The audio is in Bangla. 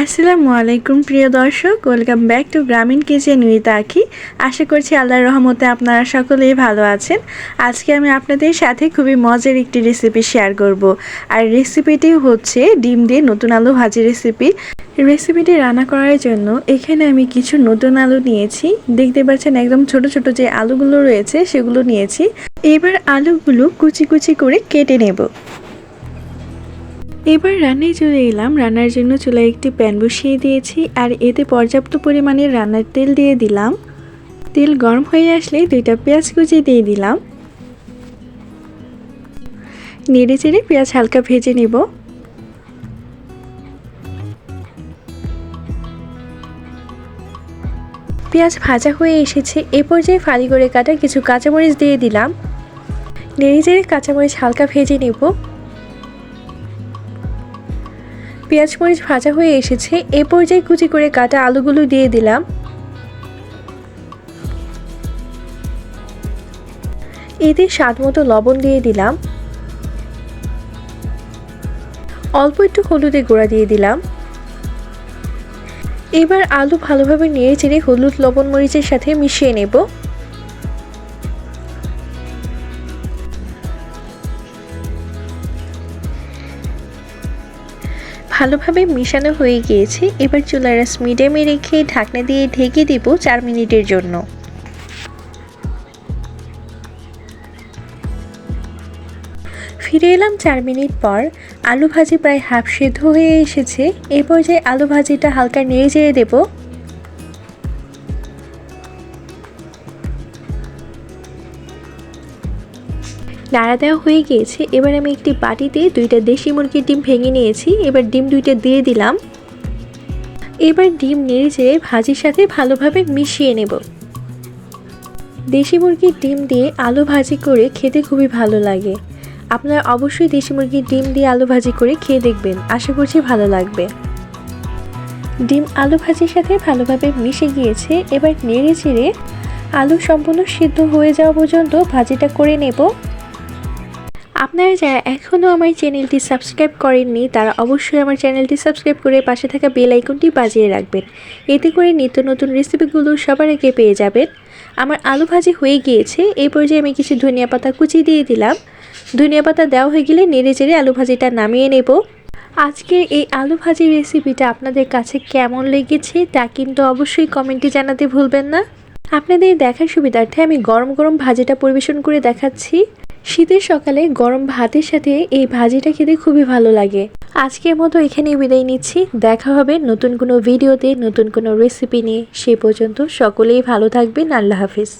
আসসালামু আলাইকুম, প্রিয় দর্শক। Welcome back to Grameen kitchen with Akhi আশা করছি আল্লাহর রহমতে আপনারা সকলেই ভালো আছেন। আজকে আমি আপনাদের সাথে খুবই মজার একটি রেসিপি শেয়ার করব। আর রেসিপিটি হচ্ছে ডিম দিয়ে নতুন আলু ভাজি রেসিপি রেসিপিটি রান্না করার জন্য এখানে আমি কিছু নতুন আলু নিয়েছি। দেখতে পাচ্ছেন একদম ছোট ছোট যে আলুগুলো রয়েছে, সেগুলো নিয়েছি। এবার আলুগুলো কুচি কুচি করে কেটে নেব। এবার রান্নায় চলে এলাম। রান্নার জন্য চুলায় একটি প্যান বসিয়ে দিয়েছি আর এতে পর্যাপ্ত পরিমাণে রান্নার তেল দিয়ে দিলাম। তেল গরম হয়ে আসলে দুইটা পেঁয়াজ কুচি দিয়ে দিলাম। নেড়ে চেড়ে পেঁয়াজ হালকা ভেজে নেব। পেঁয়াজ ভাজা হয়ে এসেছে। এ পর্যায়ে ফালি করে কাটা কিছু কাঁচামরিচ দিয়ে দিলাম। নেড়ে চেড়ে কাঁচামরিচ হালকা ভেজে নেব। পেঁয়াজ মরিচ ভাজা হয়ে এসেছে, এ পর্যায়ে কুচি করে কাটা আলুগুলো দিয়ে দিলাম। এতে স্বাদ মতো লবণ দিয়ে দিলাম। অল্প একটু হলুদের গুঁড়া দিয়ে দিলাম। এবার আলু ভালোভাবে নেড়ে চেড়ে হলুদ লবণ মরিচের সাথে মিশিয়ে নেব। ভালোভাবে মিশানো হয়ে গিয়েছে। এবার চুলার রাস মিডিয়ামে রেখে ঢাকনা দিয়ে ঢেকে দেব চার মিনিটের জন্য। ফিরে এলাম চার মিনিট পর। আলু ভাজি প্রায় হাফ সেদ্ধ হয়ে এসেছে। এ পর্যায়ে আলু ভাজিটা হালকা নেড়ে চেড়ে দেবো। নাড়া দেওয়া হয়ে গিয়েছে। এবার আমি একটি বাটিতে দুইটা দেশি মুরগির ডিম ভেঙে নিয়েছি। এবার ডিম দুইটা দিয়ে দিলাম। এবার ডিম নেড়ে চেড়ে ভাজির সাথে ভালোভাবে মিশিয়ে নেব। দেশি মুরগির ডিম দিয়ে আলু ভাজি করে খেতে খুবই ভালো লাগে। আপনারা অবশ্যই দেশি মুরগির ডিম দিয়ে আলু ভাজি করে খেয়ে দেখবেন। আশা করছি ভালো লাগবে। ডিম আলু ভাজির সাথে ভালোভাবে মিশে গিয়েছে। এবার নেড়ে চেড়ে আলু সম্পূর্ণ সিদ্ধ হয়ে যাওয়া পর্যন্ত ভাজিটা করে নেব। আপনারা যারা এখনও আমার চ্যানেলটি সাবস্ক্রাইব করেননি, তারা অবশ্যই আমার চ্যানেলটি সাবস্ক্রাইব করে পাশে থাকা বেল আইকনটি বাজিয়ে রাখবেন। এতে করে নিত্য নতুন রেসিপিগুলো সবার আগে পেয়ে যাবেন। আমার আলু ভাজি হয়ে গিয়েছে, এই পর্যায়ে আমি কিছু ধনিয়া পাতা কুচি দিয়ে দিলাম। ধনিয়া পাতা দেওয়া হয়ে গেলে নেড়ে চেড়ে আলু ভাজিটা নামিয়ে নেব। আজকের এই আলু ভাজি রেসিপিটা আপনাদের কাছে কেমন লেগেছে তা কিন্তু অবশ্যই কমেন্টে জানাতে ভুলবেন না। আপনাদের দেখার সুবিধার্থে আমি গরম গরম ভাজিটা পরিবেশন করে দেখাচ্ছি। শীতের সকালে গরম ভাতের সাথে এই ভাজিটা খেতে খুবই ভালো লাগে। আজকের মতো এখানেই বিদায় নিচ্ছি। দেখা হবে নতুন কোনো ভিডিওতে, নতুন কোনো রেসিপি নিয়ে। সে পর্যন্ত সকলেই ভালো থাকবেন। আল্লাহ হাফিজ।